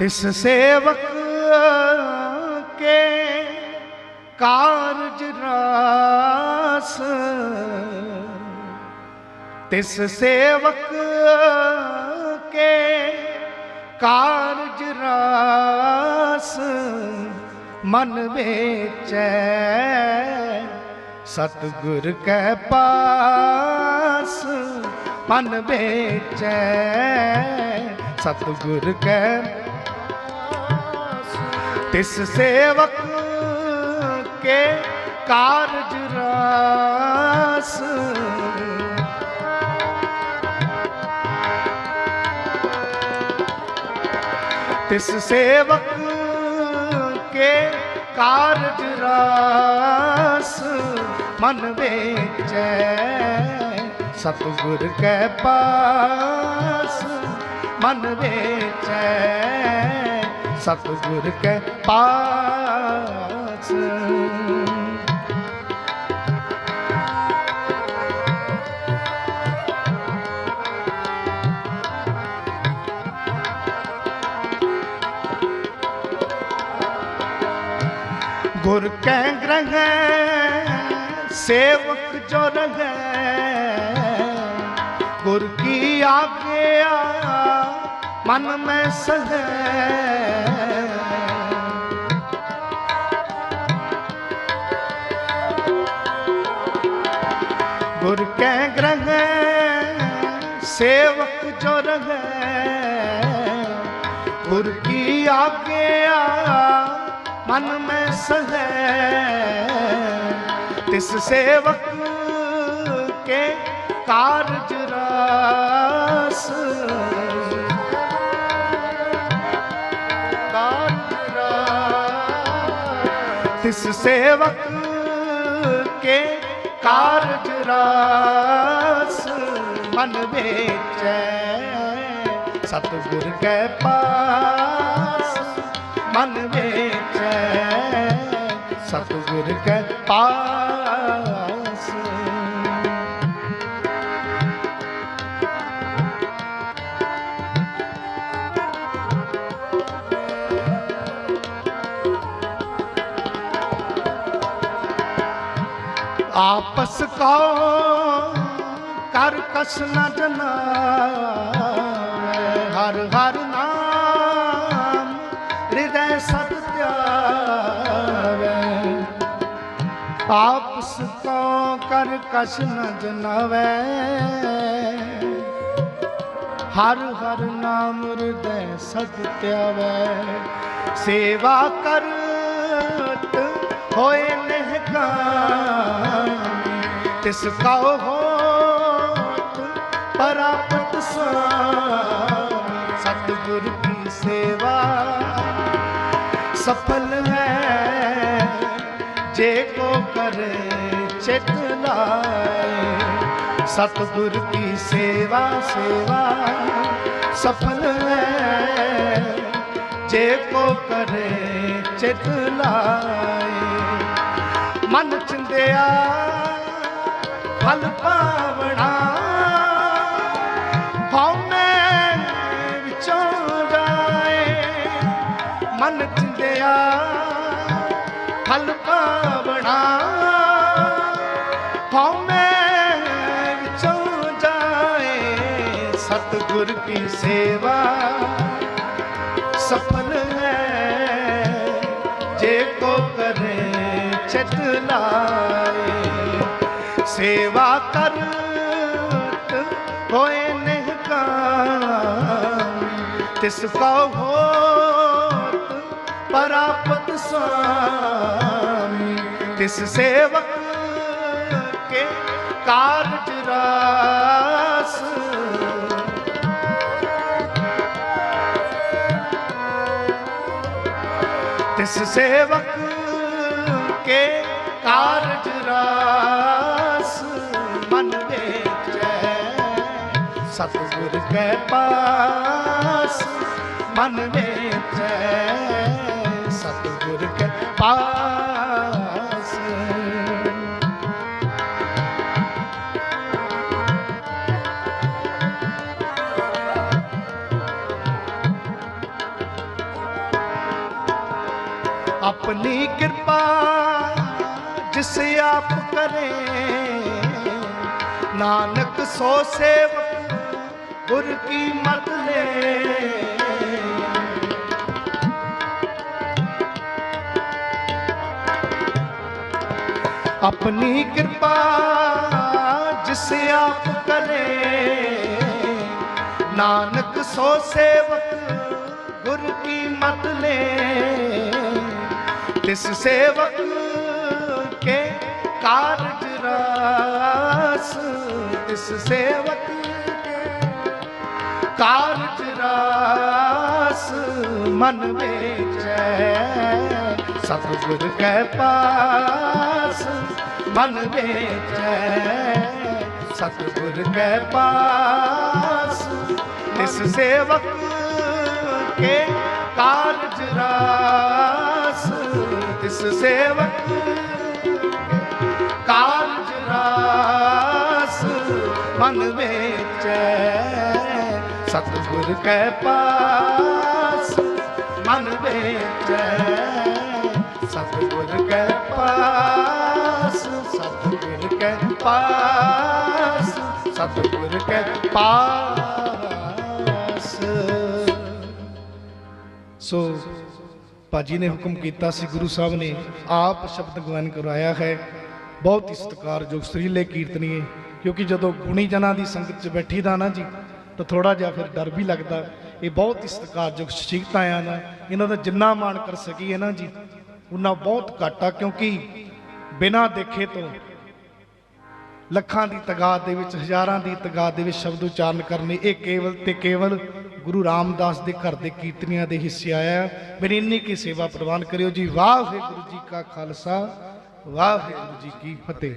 ਤਿਸ ਸੇਵਕ ਕੇ ਕਾਰਜ ਰਾਸ। ਤਿਸ ਸੇਵਕ ਕੇ ਕਾਰਜ ਰਾਸ। ਮਨ ਵੇਚੈ ਸਤਿਗੁਰ ਕੈ ਪਾਸ। ਮਨ ਵੇਚੈ ਸਤਿਗੁਰ ਕੈ ਤਿਸ ਸੇਵਕ ਕੇ ਕਾਰਜ ਰਾਸ। ਤਿਸ ਸੇਵਕ ਕੇ ਕਾਰਜ ਰਾਸ। ਮਨ ਵੇਚੈ ਸਤਿਗੁਰ ਕੈ ਪਾਸ। ਮਨ ਵੇਚੈ ਸਤਿਗੁਰ ਕੈ ਪਾਸ ਗੁਰ ਕੈ ਗ੍ਰਹਿ ਸੇਵਕ ਜੋ ਰਹੈ ਗੁਰ ਕੀ ਆਗਿਆ ਮਨ ਮੈਂ ਸਹੈ। ਗੁਰ ਕੈ ਗ੍ਰਹਿ, ਸੇਵਕ ਜੋ ਰਹੈ। ਗੁਰ ਕੀ ਆਗਿਆ, ਮਨ ਮੈਂ ਸਹਿ। ਤਿਸ ਸੇਵਕ ਕੇ ਕਾਰਜ ਰਾਸ। ਰਾਸ ਤਿਸ ਸੇਵਕ ਕੇ ਕਾਰਜ ਰਾਸ ਮਨ ਵੇਚੈ। ਸਤਿਗੁਰ ਕੈ ਪਾਸ ਮਨ ਵੇਚੈ। ਸਤਿਗੁਰ ਕੈ ਆਪਸ ਕੋ ਕਰ ਕਸ ਨ ਜਨਾਵੇ ਹਰ ਹਰ ਨਾਮ ਹਿਰਦੈ ਸਤ ਧਿਆਵੇ ਆਪਸ ਕੋ ਕਰ ਕਸ ਨ ਜਨਾਵੇ। ਹਰ ਹਰ ਨਾਮ ਹਿਰਦੈ ਸਤ ਧਿਆਵੇ ਸੇਵਾ ਕਰਤ ਹੋਏ ਨਹਿ ਤਿਸ ਕਉ ਹੋਤ ਪਰਾਪਤ ਸਾਮੀ ਸਤਿਗੁਰ ਕੀ ਸੇਵਾ, ਸਫਲ ਹੈ, ਜੇ ਕੋ ਕਰੇ ਚਿਤ ਲਾਏ ਸਤਿਗੁਰ ਕੀ ਸੇਵਾ ਸੇਵਾ ਸਫਲ ਹੈ, ਜੇ ਕੋ ਕਰੇ ਚਿਤ ਲਾਏ ਮਨ ਚਿੰਦਿਆ ਫਲ ਪਾਵਣਾ। ਹਉਮੈ ਵਿੱਚੋਂ ਜਾਏ ਮਨ ਚਿੰਦਿਆ ਫਲ ਪਾਵਣਾ। ਹਉਮੈ ਵਿੱਚੋਂ ਜਾਏ ਸਤਿਗੁਰ ਕੀ ਸੇਵਾ, ਸਫਲ ਹੈ। ਜੇ ਕੋ ਕਰੇ ਚਿਤ ਲਾਏ ਸੇਵਾ ਕਰ, ਹੋਏ ਨਹਿ ਕਾਮ ਤਿਸ ਕੋ ਹੋਤ ਪਰਾਪਤ ਸੁਆਮੀ ਤਿਸ ਸੇਵਕ ਕੇ ਕਾਰਜ ਰਾਸ। ਤਿਸ ਸੇਵਕ ਕੇ ਕਾਰਜ ਰਾਸ। ਸਤਿਗੁਰ ਕੈ ਪਾਸ, ਮਨ ਵੇਚੈ ਸਤਿਗੁਰ ਕੈ ਪਾਸ। ਆਪਣੀ ਕਿਰਪਾ ਜਿਸ ਆਪ ਕਰੇ, ਨਾਨਕ ਸੋ ਸੇਵਕ ਗੁਰ ਕੀ ਮਤ ਲੈ ਆਪਣੀ ਕਿਰਪਾ ਜਿਸ ਆਪ ਕਰੇ। ਨਾਨਕ ਸੋ ਸੇਵਕ ਗੁਰ ਕੀ ਮਤ ਲੈ ਤਿਸ ਸੇਵਕ ਕੇ ਕਾਰਜ ਰਾਸ। ਤਿਸ ਸੇਵਕ ਮਨ ਵੇਚੈ ਸਤਿਗੁਰ ਕੈ ਪਾਸ, ਮਨ ਵੇਚੈ ਸਤਿਗੁਰ ਕੈ ਪਾਸ। ਤਿਸ ਸੇਵਕ ਕੇ ਕਾਰਜ ਰਾਸ ਤਿਸ ਸੇਵਕ ਕਾਰਜ ਰਾਸ, ਮਨ ਵੇਚੈ ਸਤਿਗੁਰ ਕੈ ਪਾਸ। ਮਨ ਵੇਚੈ ਸਤਿਗੁਰ ਕੈ ਪਾਸ, ਸਤਿਗੁਰ ਕੈ ਪਾਸ, ਸਤਿਗੁਰ ਕੈ ਪਾਸ। ਸੋ ਭਾਜੀ ਨੇ ਹੁਕਮ ਕੀਤਾ ਸੀ, ਗੁਰੂ ਸਾਹਿਬ ਨੇ ਆਪ ਸ਼ਬਦ ਗਵਨ ਕਰਵਾਇਆ ਹੈ। ਬਹੁਤ ਹੀ ਸਤਿਕਾਰਯੋਗ ਸਰੀਲੇ ਕੀਰਤਨੀਏ, ਕਿਉਂਕਿ ਜਦੋਂ ਗੁਣੀ ਜਨਾਂ ਦੀ ਸੰਗਤ 'ਚ ਬੈਠੀ ਦਾ ਨਾ ਜੀ ਤਾਂ ਥੋੜਾ ਜਿਹਾ ਫਿਰ ਡਰ ਵੀ ਲੱਗਦਾ। ਇਹ ਬਹੁਤ ਹੀ ਸਤਿਕਾਰਯੋਗ ਸ਼ਖਸੀਅਤਾਂ ਆ ਨਾ। ਇਹਨਾਂ ਦਾ ਜਿੰਨਾ ਮਾਣ ਕਰ ਸਕੀਏ ਨਾ ਜੀ ਉਹਨਾਂ ਬਹੁਤ ਘੱਟ ਆ, ਕਿਉਂਕਿ ਬਿਨਾਂ ਦੇਖੇ ਤੋਂ ਲੱਖਾਂ ਦੀ ਤਗਾਦ ਦੇ ਵਿੱਚ, ਹਜ਼ਾਰਾਂ ਦੀ ਤਗਾਦ ਦੇ ਵਿੱਚ ਸ਼ਬਦ ਉਚਾਰਨ ਕਰਨੇ, ਇਹ ਕੇਵਲ ਤੇ ਕੇਵਲ ਗੁਰੂ ਰਾਮਦਾਸ ਦੇ ਘਰ ਦੇ ਕੀਰਤਨੀਆਂ ਦੇ ਹਿੱਸੇ ਆਇਆ ਮੇਰੀ ਇੰਨੀ ਕੀ ਸੇਵਾ ਪ੍ਰਵਾਨ ਕਰਿਓ ਜੀ। ਵਾਹਿਗੁਰੂ ਜੀ ਕਾ ਖਾਲਸਾ, ਵਾਹਿਗੁਰੂ ਜੀ ਕੀ ਫਤਿਹ।